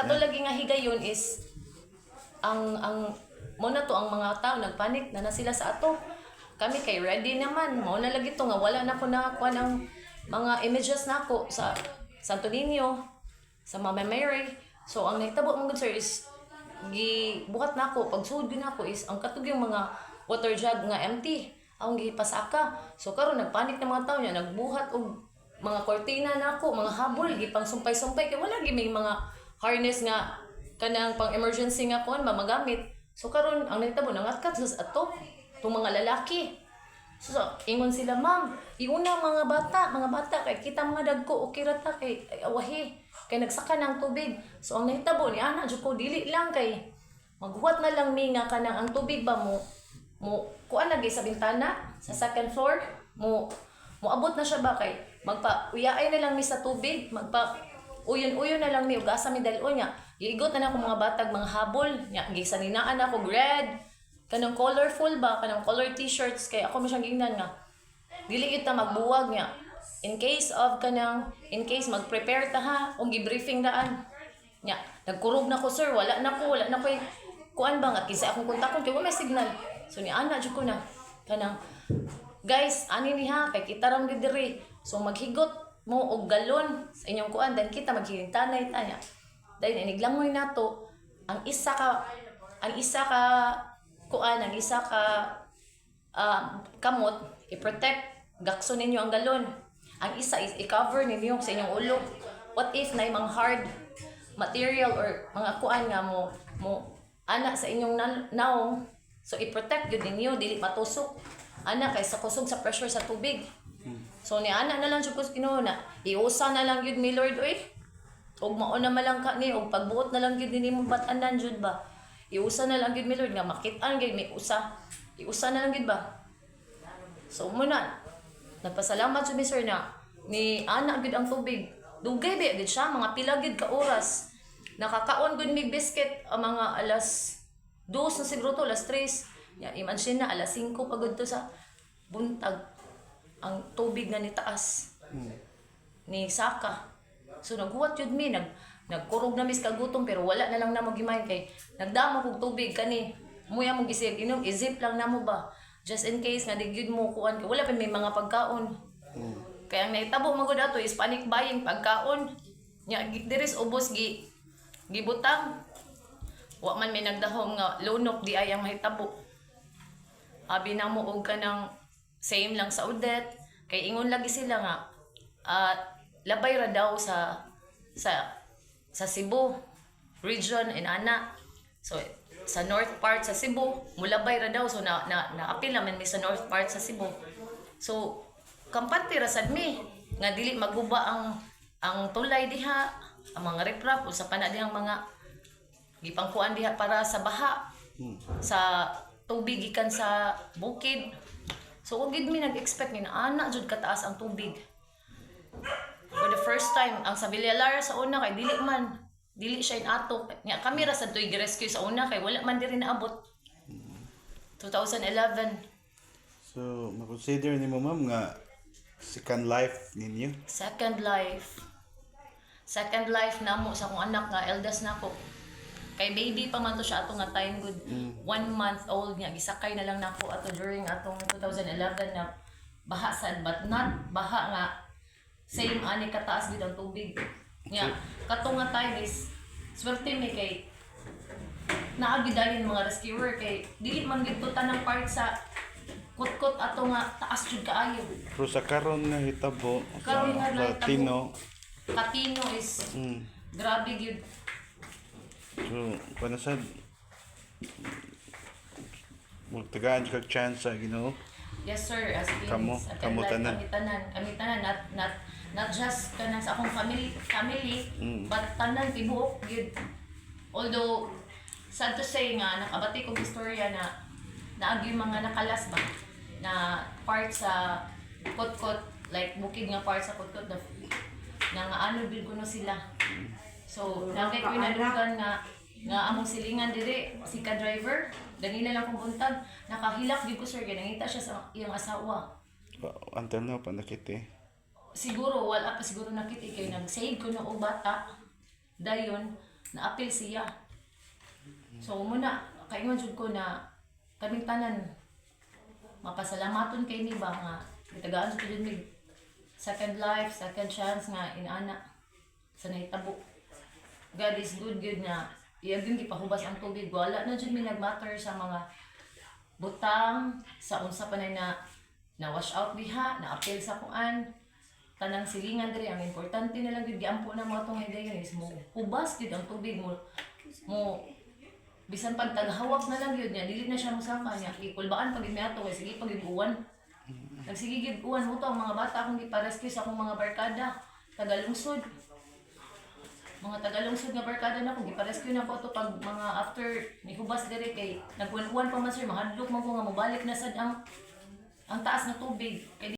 katulad nga higayon is ang ang mo na to ang mga tao nagpanik na na sila sa ato. Kami kay ready naman. Mo na lagi to nga wala na ko nakakuha ng mga images nako sa Santo Niño, sa Mama Mary. So ang nahitabo mong good sir is gi buhat nako pag sud nako is ang katug yung mga water jug nga empty ang gipasaka. So karon nagpanik na mga tao niya nagbuhat og mga kortina nako, mga habol gipang sumpay-sumpay kay wala gi may mga harness nga kanang pang emergency nga kon ba magamit. So karon ang nahitabo nangatkat sa ato tong mga lalaki. So, ingon sila, ma'am, iuna mga bata, mga bata, kay kita mga dagko, okay rata, kay ay, awahi, kay nagsaka ng tubig. So, ang nahitabo ni Ana, ko, dili lang kay, maghuwat na lang mi nga kanang ang tubig ba mo, mo, kuan lagi sa bintana, sa second floor, mo, mo abot na siya ba kay, magpa, uyaay na lang mi sa tubig, magpa, uyon-uyon na lang mi, ugasa mi dalo niya, iigot na ako mga batag, mga habol, niya, gisaninaan ako, red, kanang colorful ba? Kanang color t-shirts. Kay ako masyang gingnan nga. Dili kita magbuwag niya. In case of kanang in case mag-prepare ta ha og gi-briefing daan. Nya nagkurog na ko sir. Wala na ko wala na ko. Kuan ba nga? Kinsa akong kontakon kay may signal. So ni ana jud ko na. Kanang guys ani ni ha kay kita ram gid diri. So maghigot mo og galon sa inyong kuan dan kita maghihintanay ta nya dahil iniglangoy nato ang isa ka ang isa ka kuan ang isa ka ah, kamot i-protect gakso ninyo ang galon. Ang isa is i-cover ninyo sa inyong ulo. What if na mga hard material or mga kuan nga mo mo ana sa inyong na- naong so i-protect yun ninyo dili matusok. Ana kay sa kusog sa pressure sa tubig so ni ana na lang jud ko kinuha iusa na lang yun mi Lord oy. Og mao na malang ka ni og pagbuot na lang gyud nimo batanan jud ba? Iusa na lang gyud mi Lord nga makit-an gyud mi usa. Iusa na lang gyud ba? So muna nagpasalamat jud sir na ni ana gyud ang tubig. Dugay ba gyud siya? Mga pila gyud ka oras. Nakakaon gud mi biscuit ang mga alas 2 na siguro to alas 3 ya imagine na alas 5 pagod to sa buntag ang tubig na ni taas ni Saka. So naghuwat yun mi, nag, nagkurog na mis kagutom pero wala na lang na mo gimain kay nagdamo kog tubig kani. Muya mo gisip inom, izip lang na mo ba. Just in case nga digyud mo kuan kay wala pa may mga pagkaon. Kaya ang naitabo mo gud ato is panic buying pagkaon. Nya diris ubos gi gibutang. Wa man may nagdahom nga lunok di ay ang mahitabo. Abi na mo og kanang same lang sa udet kay ingon lagi sila nga ah, labay ra daw sa sa sa Cebu region in ana. So sa north part sa Cebu mulabay ra daw. So na na naapil naman mi sa north part sa Cebu. So kampante ra sad mi nga dili maguba ang ang tulay diha ang mga riprap usa pa na dihang mga gipangkuan diha para sa baha sa tubig gikan sa bukid so ug gid mi nag-expect ni na ana jud kataas ang tubig. For the first time ang sa Villalara sa una kay dili man dili siya inato. Nya kami ra sa tuy rescue sa una kay wala man diri naabot. 2011 So, makonsider ni mo ma'am nga second life ninyo. second life. Second life namo sa akong anak nga eldest nako kay baby pa man to siya ato nga time good one month old nga gisakay na lang nako ato during atong 2011 na baha sad but not baha nga same ani kataas gid ang tubig. Nya kato nga time is swerte mi kay naagidayon mga rescuer kay dili man gid tanang part sa kutkot ato nga taas jud kaayo. Pero sa karon nga hitabo, Karon nga Katino is mm, grabe gyud. So, kung sad, magtagaan kag chance sa Ginoo. Yes sir, as in Kamo- sa life, tanan. Kami tanan, kami tanan not not not just kanang sa akong family family Mm. but tanan tibuok gyud. Although sad to say nga nakabati kong istorya na naagi mga nakalas ba na part sa kotkot like bukid nga part sa kotkot na na nga ano bil kuno sila. So, nagay ko nadugan nga nga among silingan diri si ka driver ganina lang kung buntag nakahilak gyud ko sir kay nangita siya sa iyang asawa Until now, panakit eh. siguro wala pa siguro nakita kay nag-save ko na og bata dayon na-appeal siya. So muna, kaingon jud ko na kaming tanan mapasalamaton kay ni ba nga gitagaan jud jud second life, second chance nga inana sa nahitabo. God is good good nga. Iya gyud gipahubas ang tubig. Wala na jud mi nagmatter sa mga butang sa unsa pa na na wash out diha na appeal sa kuan. Tanang silingan diri ang importante na lang gyud giampo na mga tong higayon is mo hubas gyud ang tubig mo mo bisan pag taghawak na lang yun niya dili na siya musaka niya ikulbaan pag ato kay sige pag uwan nagsigigib uwan mo to ang mga bata akong giparescue sa akong mga barkada tagalungsod mga tagalungsod nga barkada na ko giparescue na ko to pag mga after ni hubas dire kay nagkuan-uwan pa man sir mahadlok man ko nga mobalik na sad ang ang taas na tubig. Kay